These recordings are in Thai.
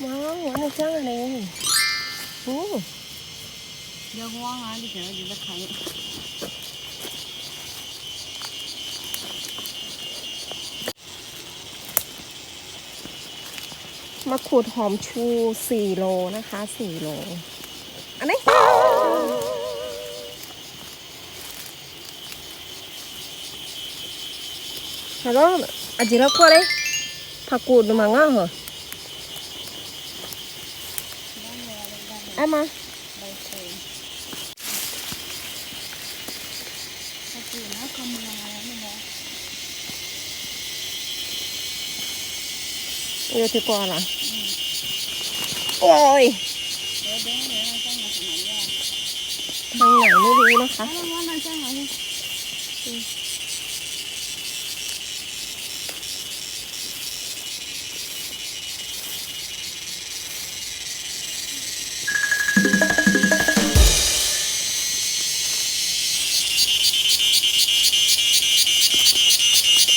ว้าวอันนี้จ้างอะไรนี่โอ้เดี๋ยวห่วงอะเดี๋ยวเดี๋ยวจะไข่มะขูดหอมชูสี่โลนะคะสี่โล อันนี้ฮัลโหลอาจิระกัวเลยผักกูดมาง่าเหรอ ไอ้มาใบเตยถ้าตื่นะคำเมืออะไรนะเออที่กว่าล่ะโอ้ยเดี๋ยวเดี๋ยวเดี๋ยวเราจะมาสมัยยาทางไหนไม่รู้นะคะถ้าเราว่าเราจะหาเนี่ย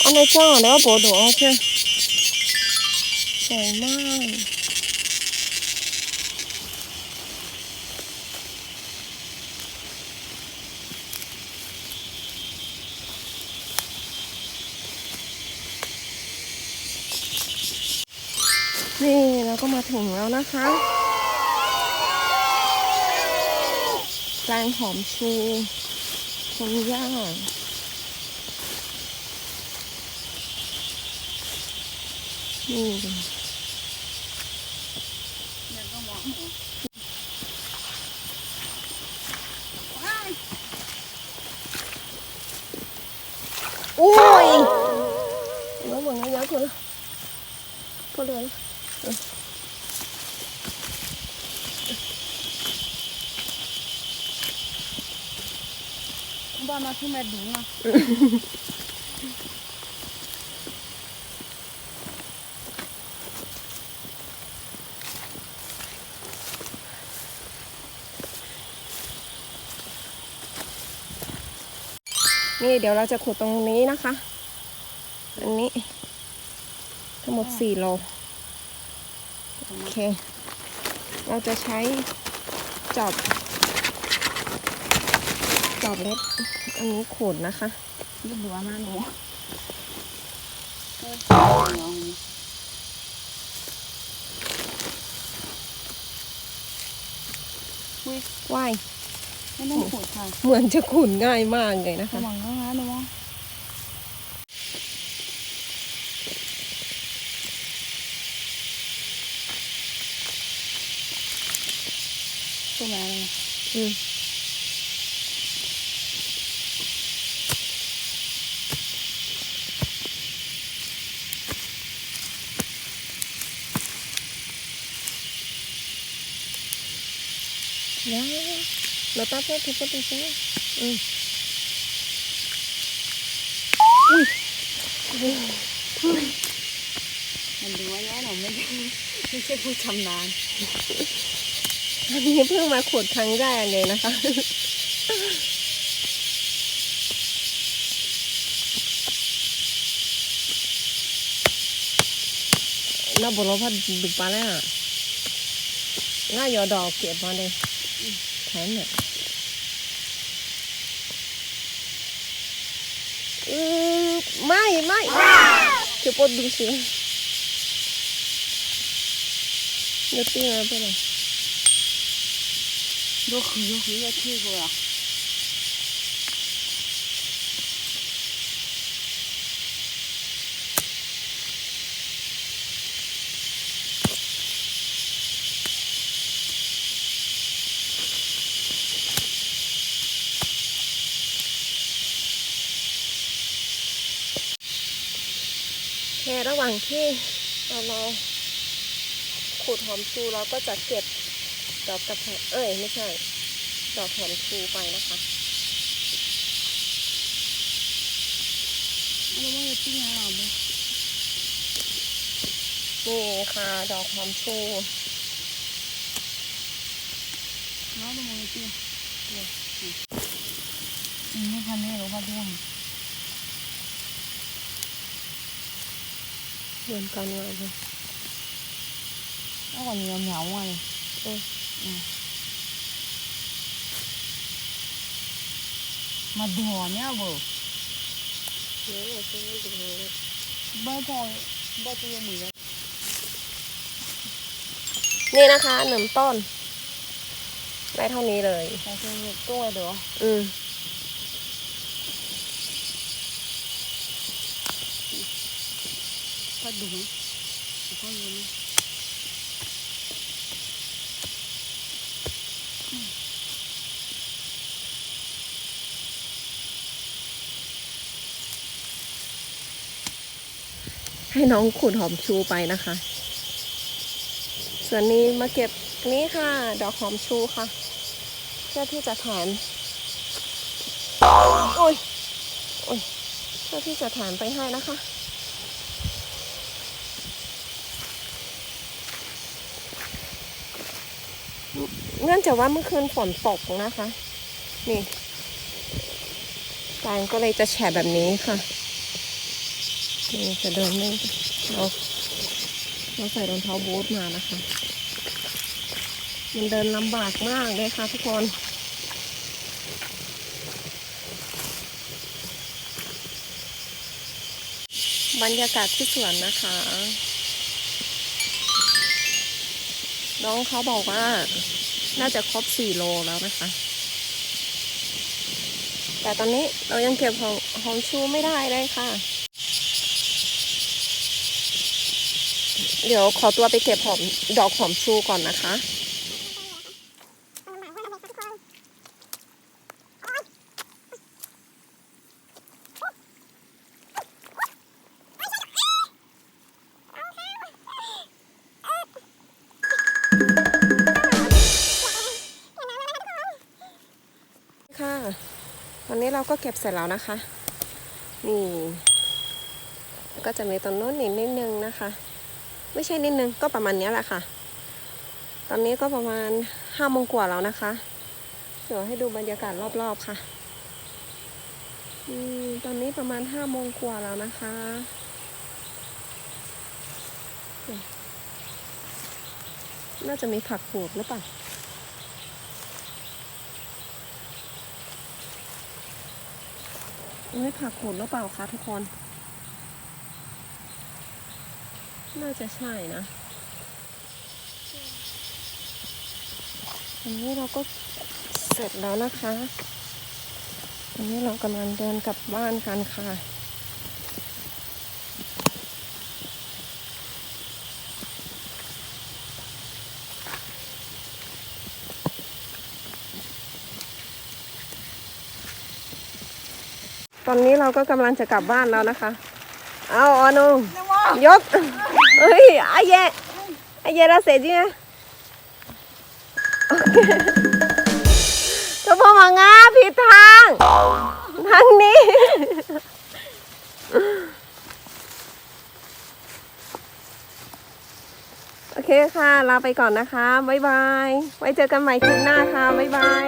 อันนี้จ้างแล้วโบดโอเคสวยมากนี่เราก็มาถึงแล้วนะคะแปลงหอมชูคนย่าง นี่เดี๋ยวก็มองหมูว้ายโอ้ยแล้วมึงยังคนละก็เลยบ้านมาที่แม่ดุงอะ นี่เดี๋ยวเราจะขุดตรงนี้นะคะ อันนี้ ทั้งหมดสี่โลโอเค เราจะใช้จอบจอบเล็กอันนี้ขูดนะคะลูกบัวมาหนูอุ้ยว่าย ไม่ต้องขูดค่ะเหมือนจะขูดง่ายมากเลยนะสคะมองน้องนะหนูตัวไหนอะไรอืมแล้ว เราตัดไปทุกคนใช่ไหมอืมมันดูว่าย้อนหนูไม่ใช่ไม่ใช่ผู้ชำนาญอันนี้เพิ่งมาขุดครั้งแรกเลยนะคะน่าบอกว่าดูปลาแล้วอะน่าหยอดอกเก็บมาเลยแถมเนี่ยอืม ไม่ไม่เดี๋ยวปดดูสิเดี๋ยวตีมาไปเลย ดูคือดูคือจะที่กูอะ แค่ ระหว่างที่เราขูดหอมชูเราก็จะเก็บดอกกระเพาเอ้ยไม่ใช่ ดอกหอมชูไปนะคะแล้วว่าจะที่ไหนอะบ่นี่ค่ะดอกหอมชูแล้วดูมันที่เนี่ยอืมนี่คันนี้หรือว่าด้ว เหมือนกันเลยเอากว่าเหนียวเหนียวๆอะเลยอืมอืมมาดูเนี่ยเบอร์เบอร์จอยเบอร์ตัวเหมือนนี่นะคะหนึ่งต้น ได้เท่านี้เลยแต่คือตัวเด้ออืม ก็ดูก็เงินให้น้องขุดหอมชูไปนะคะ ส่วนนี้มาเก็บนี่ค่ะ ดอกหอมชูค่ะ เพื่อที่จะแถมโอ้ยโอ้ยเพื่อที่จะแถมไปให้นะคะ เนื่องจากว่าเมื่อคืนฝนตกนะคะ นี่ฟางก็เลยจะแฉะแบบนี้ค่ะ นี่จะเดินเล่นเราเราใส่รองเท้าบูทมานะคะ มันเดินลำบากมากเลยค่ะทุกคนบรรยากาศที่สวนนะคะ น้องเขาบอกว่าน่าจะครบสี่โลแล้วนะคะ แต่ตอนนี้เรายังเก็บของหอมชูไม่ได้เลยค่ะ เดี๋ยวขอตัวไปเก็บหอมดอกหอมชูก่อนนะคะ ค่ะ วันนี้เราก็เก็บเสร็จแล้วนะคะ นี่ ก็จะมีตรงนู้นนิดนิดนึงนะคะ ไม่ใช่นิดนึงก็ประมาณนี้แหละค่ะ ตอนนี้ก็ประมาณห้าโมงกว่าแล้วนะคะเดี๋ยวให้ดูบรรยากาศรอบๆค่ะอตอนนี้ประมาณห้าโมงกว่าแล้วนะคะเนี่ยน่าจะมีผักปลูกหรือเปล่า ไม่ผักขนหรือเปล่าคะทุกคน น่าจะใช่นะอันนี้เราก็เสร็จแล้วนะคะ อันนี้เรากำลังเดินกลับบ้านกันค่ะ ตอนนี้เราก็กำลังจะกลับบ้านแล้วนะคะ เอาออนุยกเฮ้ยอาเยะอาเยะเราเสร็จยังก็พอมางาผิดทางทางนี้โอเคค่ะ ลาไปก่อนนะคะ บ๊ายบาย ไว้เจอกันใหม่คลิปหน้าค่ะ บ๊ายบาย